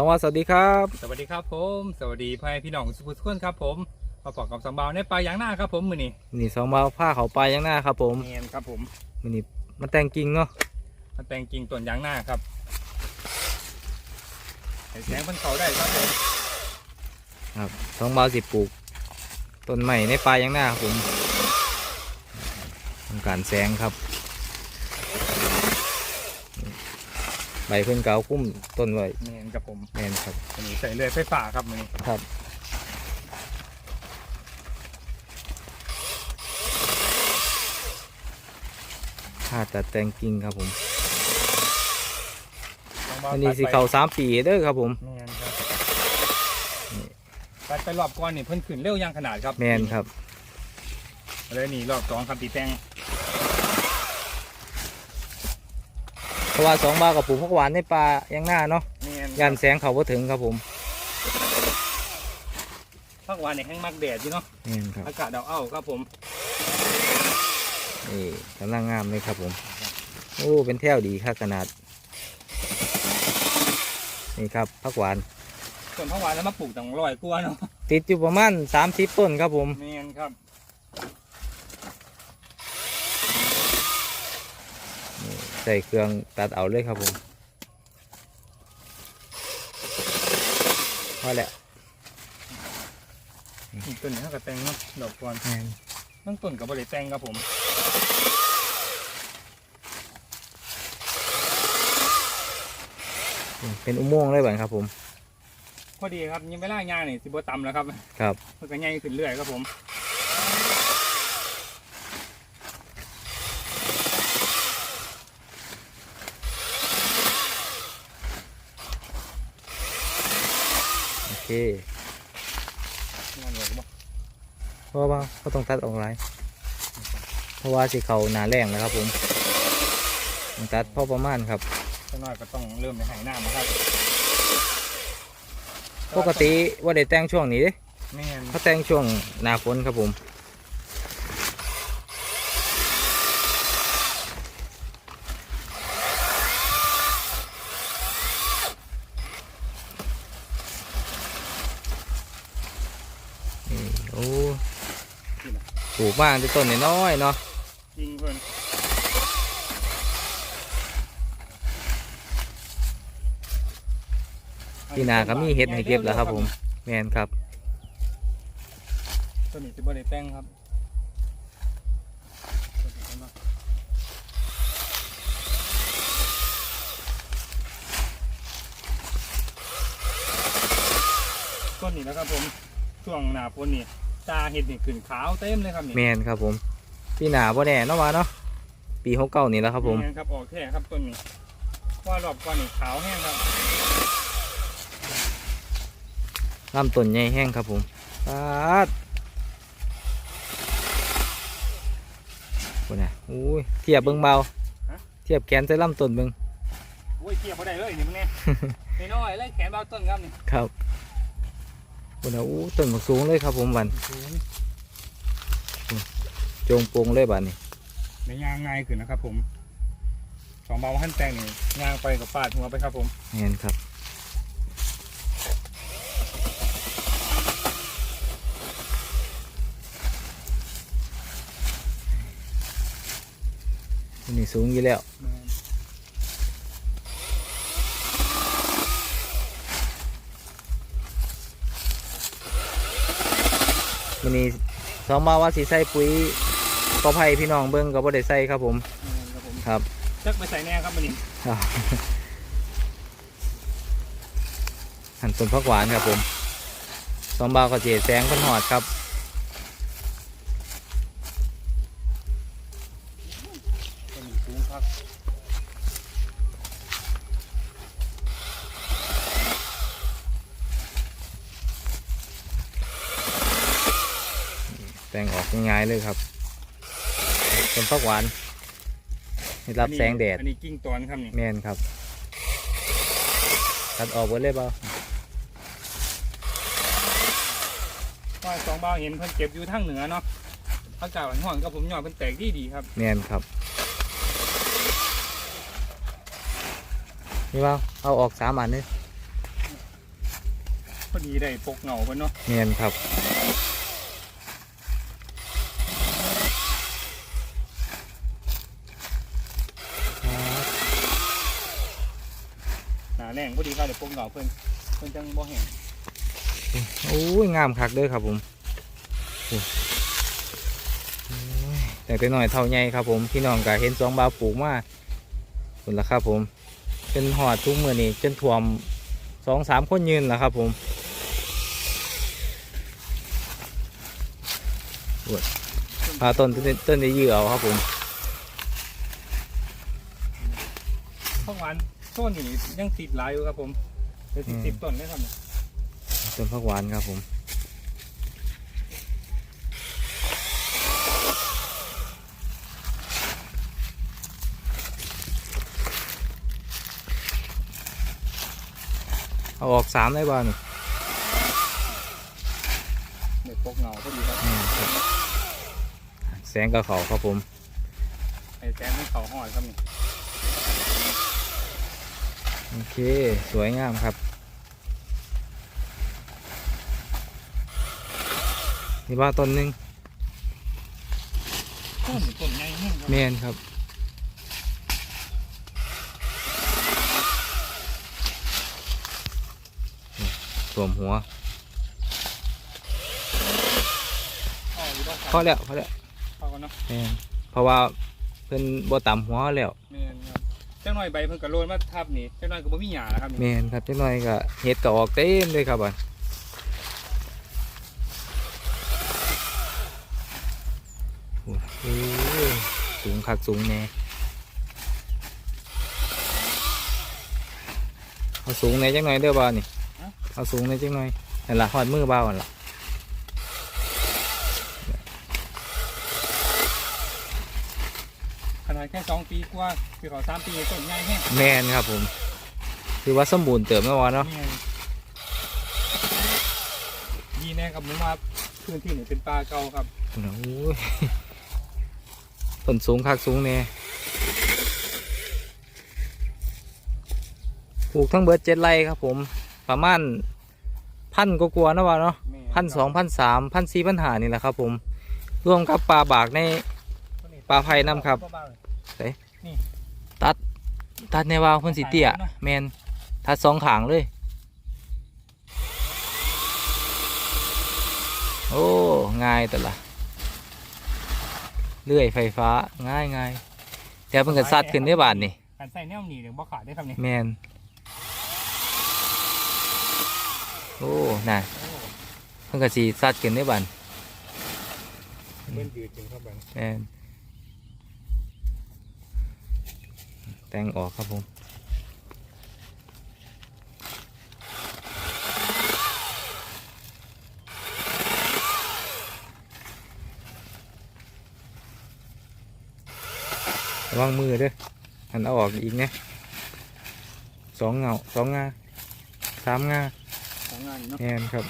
องว่าสวัสดีครับ สวัสดีครับผม สวัสดีพ่อแม่พี่น้องสุขุมทุกคนครับผมมาพบกับสองเบาในปลายยางหน้าครับผมมือนี้นี่สองมาผ้าเขาไปยังหน้าครับผมเงียนครับผมมันนี่มันแต่งกิ่งเนาะมาแต่งกิ่งต้นยางหน้าครับให้แสงมันเขาได้ครับผมครับสองมาสิปลูกต้นใหม่ในปลายยังหน้าครับผมต้องการแสงครับ ใบเพิ่นเกาคุ้มต้นไว้เงียนครับผมแม่นครับมือนี้ใส่เลื่อยไฟฟ้าครับมือนี้ครับผ้าตัดแต่งกิ่งครับผมสองเบาอันนี้สิตัดไปเขาสามปีเด้อครับผมเงียนครับตัดไปรอบก่อนนี่เพิ่นขึ้นเร็วอยังขนาดครับแมนครับเลยนี่รอบสองครับตีแตง เพ ราะว่าสองบาทกับปลูกผักหวานในป่ายังหน้าเนาะเงียนยันแสงเขาบ่ถึงครับผมพักวันในแห้งมักแดดอยู่เนาะแม่นครับอากาศเอาเอาครับผมนี่กำลังงามเลยครับผม โอ้เป็นแถวดีครับขนาด นี่ครับผักหวานส่วนพักวันแล้วมาปลูกตั้งร้อยกว่าเนาะติดอยู่ประมาณสามสิบต้นครับผมเงียนครับ ส่เครื่องตัดเอาเลยครับผมพอแล้วอีกต้นหนึงเขาก็แต่งเนาะดอกก่อนแม่นต้นต้นกับบริแต่งครับผมเป็นอุโมงค์เลยบ้านครับผมพอดีครับยังไม่ล่างยางนี่สิบต่ำแล้วครับ ครับเพื่อกันใหญ่ขึ้นเรื่อยครับผม เคงานเลยบ่เพราะว่าก็ต้องตัดออกหลายเพราะว่าสิเขาหนาแรงแล้วครับผมต้องตัดพอประมาณครับสักหน่อยก็ต้องเริ่มในหายหน้ามาครับปกติว่าได้แต่งช่วงนี้เด้แม่นเขาแต่งช่วงหน้าฝนครับผม นี่โอ้ บ้างที่ต้นน้อยเนาะจริงเพิ่อนพี่นาก็มีเห็ดให้เก็บแล้วครับ ผมแมนครับต้นนี้สิบริแต่งครับต้นนี้นะครับผมช่วงหนาฝนนี่ ตาเห็ดนี่ขึ้นขาวเต็มเลยครับนี่แมนครับผมพี่หนาบ่แน่เนาะวะเนาะปีหกเก้านี่แหล้วครับผมแม่นครับออกแค่ครับต้นนี้ว่ารอบก่อนนี่ขาวแห้งครับลำต้นใหญ่แห้งครับผมปาดคนน่ะอุ้ย เทียบเบิ่งเบา เทียบแขนใส่ลำต้นเบิ่งโอ้ยเทียบบ่ได้เลยนี่มึงเนี่ยน้อยๆเลยแขนเบาต้นครับนี่ครับ คนน่ะอู้ต้นบักสูงเลยครับผมวันโจงโปงเลยบัดนี้ในยางง่ายขึ้นนะครับผมสองเบาหั่นแตงนี่ยางไปกับปาดหัวไปครับผมแม่นครับอันนี้สูงอยู่แล้ว วันนี้สองมาว่าสีใส่ปุ๋ยก็ไผ่พี่น้องเบิ้งก็บ่ได้ใส่ครับผมครับผมครับจักไปใส่แน่ครับมันนี่ครับหั่นต้นผักหวานครับผมสองบาวก็เจแสงเพันหอดครับ งออกง่ายๆเลยครับต้นผักหวานให้รับแสงแดดอันนี้กิ่งตอนครับนี่แม่นครับตัดออกไว้เลยเปล่าว่าสองเบาเห็นเพิ่นเก็บอยู่ทางเหนือเนาะอากาศห่อนๆก็ผมยอดเพิ่นแตกดีดีๆครับแม่นครับนี่เปล่าเอาออกสามอันเลยพอดีได้ปกเหงาเพิ่นเนาะเนียนครับ หนา แรงพอดีก็ได้ปกเหงาเพิ่นเพิ่นจังบ่แห้งโอ้ยงามคักเด้อครับผมโอ้ยแต่แต่น้อยเท่าใหญ่ครับผมพี่น้องก็เห็นสองบาวปลูกมาคุณละครับผมเป็นหอดทุกมือนี่จนถ่วมสองสามคนยืนแล้วครับผมพาต้นต้นต้นได้ยือเอาครับผมข้างหวาน ต้นอยู่นี่ยังติดหลายอยู่ครับผมเดี๋ยวสิอืมสิบต้นเลยครับเนี่ยต้นผักหวานครับผมเอาออกสามได้บ้านี่ได้ปกเหงาพอดีครับอืมครับแสงกับเขาครับผมไอ้แซมให้เขาหอยครับนี่ โอเค สวยงามครับ นี่ว่าต้นหนึงต้นต้นใหญ่แห้งครับเมนครับสวมหัวอ๋ออยู่ด้านพอแล้วพอแล้วพอกันเนาะแม่นเพราะว่าเพิ่นบ่ต่ำหัวแล้วแม่นครับเจ้าหน่อยใบเพิ่นกระโรยมาทับนี่เจ้าหน่อยก็บ่มีหญ้าแล้วครับนี่แม่นครับจักหน่อยก็เฮ็ดก็ออกเต็มเลยครับบัดโอ้โหสูงคักสูงแน่เอาสูงในจักหน่อยเด้อบ่าวนี่เอาสูงในจักหน่อยนั่นล่ะฮอดมือบ่าวนั่นล่ะ ขนาดแค่สอง ปีกว่าคือเขาสามปีต้นใหญ่แห้งแม่นครับผม คือว่าสมบูรณ์เติมแม่ว่าเนาะแม่นดีแน่ครับผมว่าพื้นที่นี่เป็นป่าเก่าครับโอ้ยต้นสูงคักสูงแน่ปลูกทั้งเบิดเจ็ดไร่ครับผม ประมาณพันกว่าๆนะว่าเนาะแม่พันสองพันสามพันสี่พันหานี่แหละครับผม รวมกับปลาบากในปลาไผ่นำครับ ตัดในวาวคนสีเตี้ยแมนตัดสองขางเลย โอ้ง่ายแต่ละเลื่อยไฟฟ้าง่ายง่ายแต่เพิ่งกระซัดขึ้นได้บาทนี่การใส่แนวหนีเดี๋ยวบ่ขาดได้ครับนี่แมนโอ้น่ะเพิ่งกระสีซัดขึ้นได้บาทเล่นยืดจริงครับแบบแมน แต่งออกครับผมระวังมือเด้อหันเอาออกอีกเนี่ยสองเงาสองงาสามงาของงานเนาะแน่นครับ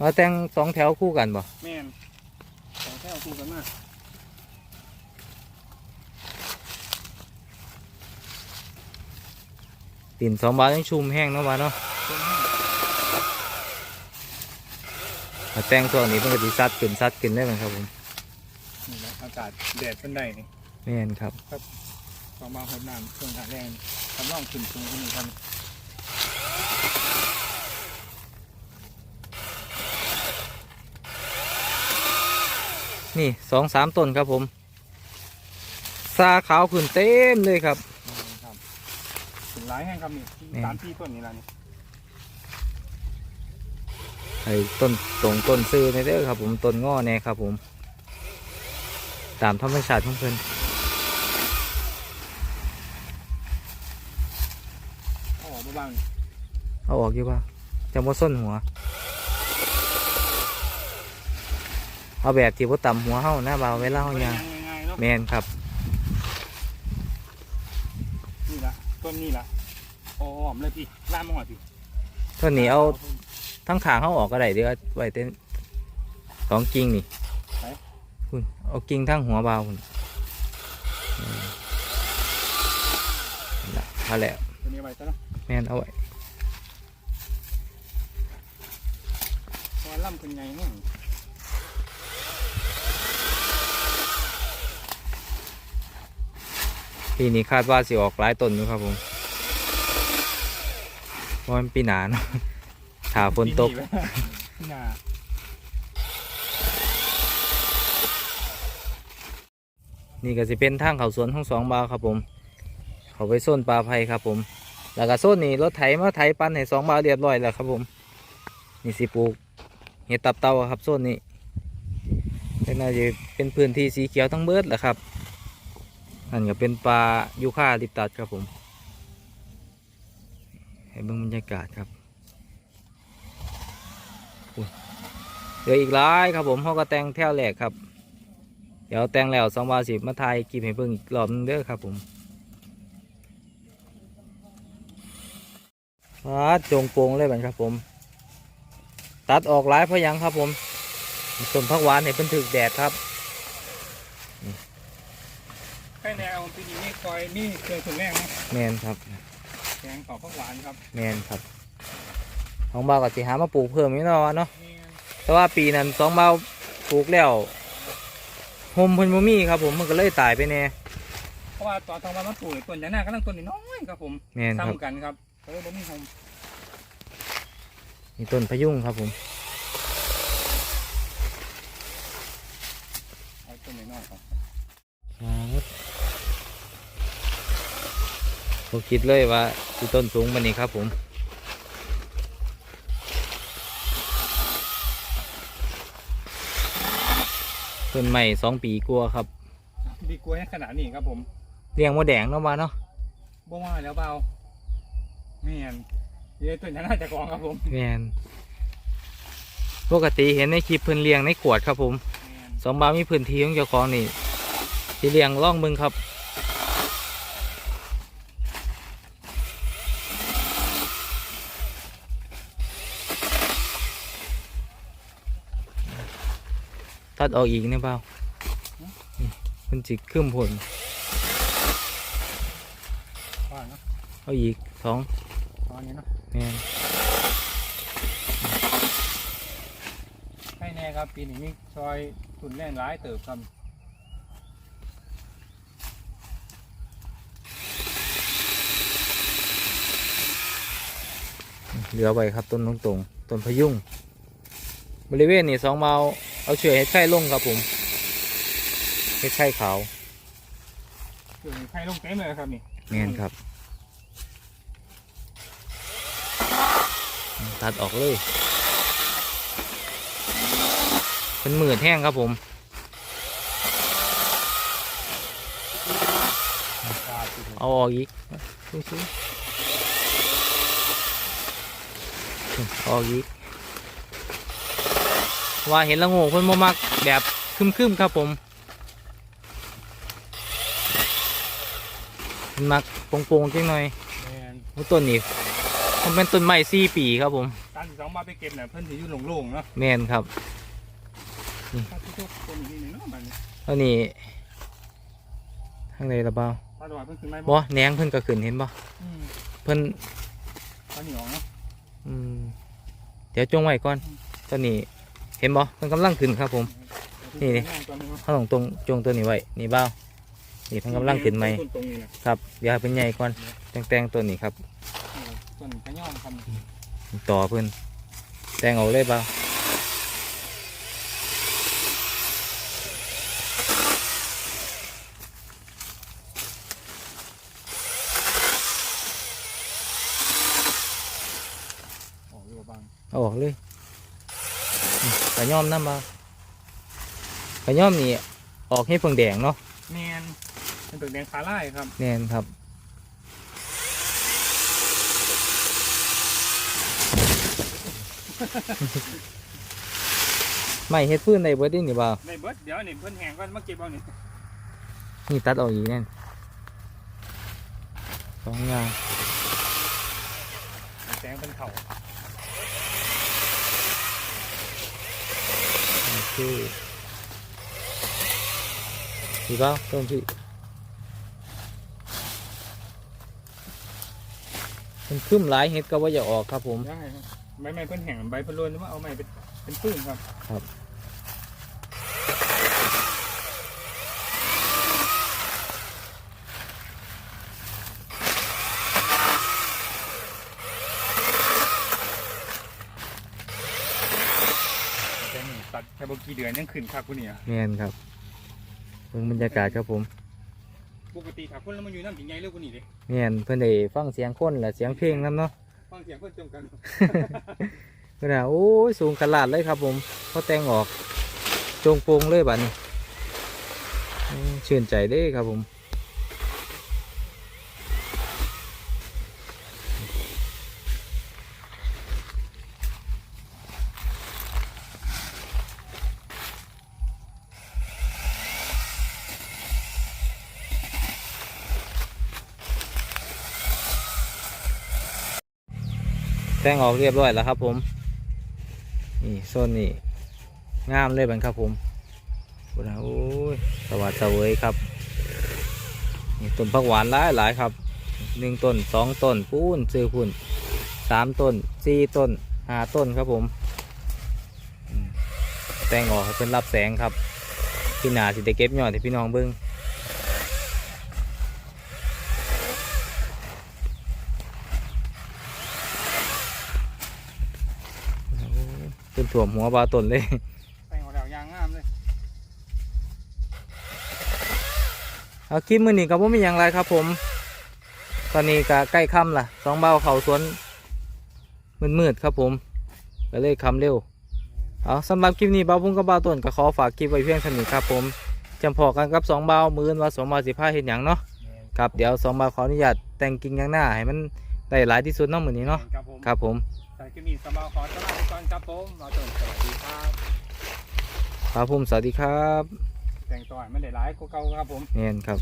มาแต่งสองแถวคู่กันบ่แม่นสองแค่เอาคู่กันมาติ่นสองบาทยังชุ่มแห้งเนาะบาทเนาะต้นแห้งมาแต่งช่วงนี้เพิ่งกติซัดขึ้นซัดขึ้นได้ไหมครับผมนี่แหละอากาศแดดเป็นได้นี่แม่นครับประมาณหดน้ำช่วงขาแรงกำลังขึ้นสูงขึ้นครับ นี่สองสามต้นครับผมซาขาวขึ้นเต็มเลยครับครับถึงหลายแห้งครับนี่แม่นสามที่ต้นนี่ละนี่ไอ้ต้นตรงต้นซื้อในเด้อครับ ผมต้นง้อแน่ครับ ผม ตามธรรมชาติของเพิ่นเอาออกมาบ้างเอาออกอยู่ป่ะจะมาส้นหัว เอาแบบที่บ่ต่ำหัวเฮาหน้าเบาเวลาเฮายางง่ายๆเนาะแมนครับ นี่ละต้นนี่ละโอ้หอมเลยพี่ล่ามมาหอดพี่ต้นนี้เอาทั้งขางเฮาออกก็ได้เดี๋ยวเอาไว้เต้นสองกิ่งนี่คุณเอากิ่งทั้งหัวเบาคุณอืมนั่นล่ะพอแล้วตัวนี้ไว้ซะเนาะแม่นเอาไว้เพราะว่าล่ำเป็นไงแห้ง ปีนี้คาดว่าสิออกหลายต้นอยู่ครับผมเพราะมันปีหนาเนาะถ้าฝนตก ปีนี่หน้านี่ก็สิเป็นทางเขาสวนของสองบาวครับผม เขาไปโซนปลาไผ่ครับผม แล้วก็โซนนี้รถไถมาไถปันให้สองบาวเรียบร้อยแล้วครับผม นี่สิปลูกเห็ดตับเต่าครับโซนนี้ก็น่าจะเป็นพื้นที่สีเขียวทั้งเบิดแหละครับ นั่นก็เป็นปลายูคาลิปตัดครับผม ให้เบิ่งบรรยากาศครับอุ้ยเหลืออีกหลายครับผมเขาก็แต่งแถวแหลกครับ เดี๋ยวแต่งแล้วสองบาสิมาถ่ายคลิปให้เบิ่งอีกรอบหนึงเด้อครับผมว้าจงโปงเลยบัดครับผม ตัดออกหลายเพราะยังครับผมต้นผักหวานให้เพิ่นถึกแดดครับ ใกล้แนว ปีนี้นี่คอยนี่เคยถึงแรกนะแมนครับ แกงขอบผักหวานครับแมนครับสองบาก็สิหามาปลูกเพิ่มอีกเนาะวะเนาะนี่แต่ว่าปีนั้นสองบาปลูกแล้วโฮมเพิ่นบ่มีครับ ผมมันก็เลยตายไปแน่เพราะว่าตอนทางวันมันปลูกต้นยางหน้ากำลังต้นน้อยๆครับผมแมนครับซ้ำกันครับก็เลยบ่มีหมนี่ต้นพะยุงครับผม เอาต้นน้อยๆครับ ครับ ผมคิดเลยว่าสิต้นสูงมันนี้ครับผม ต้นใหม่สองปีกลัวาครับดีกล้วยขนาดนี้ครับผมเลี้ยงมดแดงเนาะมาเนาะบ่ว่าแล้วเบาแม่นเย้ต้นยางหน้าจะกองครับผมแมนปกติเห็นในคลิปเพิ่นเลี้ยงในขวดครับผมแม่นสองบาทมีพื้นที่ของเจ้าของนี่ที่เลี้ยงล่องมึงครับ ตัดออกอีกเนี่ยเปล่านี่มันจิกขึ้นผลว่าเนาะเอาอีกสองตอนนี้เนาะแมนให้แน่ครับปีนี้มีซอยทุนแน่นร้ายเติบครับเหลือไว้ครับต้นตรงๆต้นพะยุงบริเวณนี่สองเมา เอาเฉื่อยเห็ดไข่ลงครับผมเห็ดไข่ขาวคือใครลงเต็มเลยครับนี่แม่นครับ ตัดออกเลยเป็นหมื่นแห้งครับผมเอาออกอีกดูสิเอาออกอีก ว่าเห็นละโงกเพิ่นบ่มักแบบคึมๆครับผมเพิ่นมักโปร่งๆจังหน่อยแม่นโอ้ต้นนี้มันเป็นต้นไม้สี่ปีครับผมการที่สองมาไปเก็บเนี่ยเพิ่นสิอยู่โล่งๆเนาะแมนครับถ้าทุกๆต้นนี้เนาะมันเท่านี้ทางใดละเปล่าปลาดอยเพิ่นขึ้นไหมบ่แหนงเพิ่นก็ขึ้นเห็นบ่อืมเพิ่นปลาเหนียวเนาะ อืมเดี๋ยวจงไว้ก่อน ตอนนี้ เห็นบ่เพิ่นกำลังขึ้นครับผม นี่นี่เนาะเขาต้องตรงจงตัวนี้ไว้ นี่เบ้านี่เพิ่นกำลังขึ้นใหมครับ เดี๋ยวเป็นใหญ่ก่อนแตงแตงตัวนี้ครับต้นกระย่อมครับต่อเพิ่นแตงเอาเลยเปล่าออกอยู่บ้าเอาออกเลย กระย่อมน้ำเปล่ากระย่อมนี่ออกให้เพิ่งแดงเนาะแมนเป็นตึกแดงขาไล่ครับแน่นครับไม่เฮ็ดพื้นในเบิดได้นี่บ่าวในเบิดเดี๋ยวนี่เพิ่นแหงก่อนมาเก็บเอานี่นี่ตัดออกอีกแน่นสองอย่างแสงเป็นเขา โอเค พี่เบ้าต้นพี่มันขึ้นหลายเห็ดก็ว่าอย่าออกครับผม ได้ครับใบไม้เพิ่นแห้งใบเพิ่นโรยหรือว่าเอาไม้เป็นเป็นปื้นครับ ครับ แต่นี่ตัดแค่บ กี่เดือนยังขึ้นคักกูเนี่ยแม่นครับเบิ่งบรรยากาศครับผมปกติถ้าคนแล้วมันอยู่น้ำถึงไงเร็วกว่านี้เลยแม่นเพิ่นได้ฟังเสียงคนและเสียงเพลงนํเนาะฟังเสียงเพิ่นจมกันเพิ่นน่ะโอ้ยสูงขนาดเลยครับผมพอแต่งออกจงโปร่งเลยบัดนี้อืมชื่นใจเด้ครับผม แต่งออกเรียบร้อยแล้วครับ ผม นี่โซนนี่งามเลยบันครับผมโอ้โหโอ้ยสวัสดิ์เวยครับ นี่ต้นผักหวานหลายหลายครับหนึ่งต้นสองต้นปูนซื้อพุ่นสามต้นสี่ต้นห้าต้นครับผมแต่งออกให้เป็นรับแสงครับ พี่นาสิได้เก็บยอดให้พี่น้องเบิ้งโอ้โห เป็นถ่วมหัวบาต้นเลยแต่งของเรายางงามเลยเอาคลิปมือนี้ก็บ่มีอย่างไรครับ ผม ตอนนี้ก็ใกล้ค่ำล่ะสองเบาเขาสวนมืดๆครับ ผมก็เลยคำเร็วเอาสำหรับคลิปนี้เบาพุ่งกับเบาต้นก็ขอฝากคลิปไว้เพียงเท่านี้ครับ ผมจำพอกันกับสองเบามือนว่าสองเบาสิบห้าเห็นอย่างเนาะครับเดี๋ยวสองเบาขออนุญาตแต่งกิ่งอย่างหน้าให้มันได้หลายที่สุดเนาะมือนี้เนาะครับผม ครับผมแต่คลิปนี้สำหรับขอต้อนรับก่อนครับผมมาจนสวัสดีครับ ครับผมสวัสดีครับแต่งตัวให้มันได้หลายกว่าเก่าครับผมเนียนครับ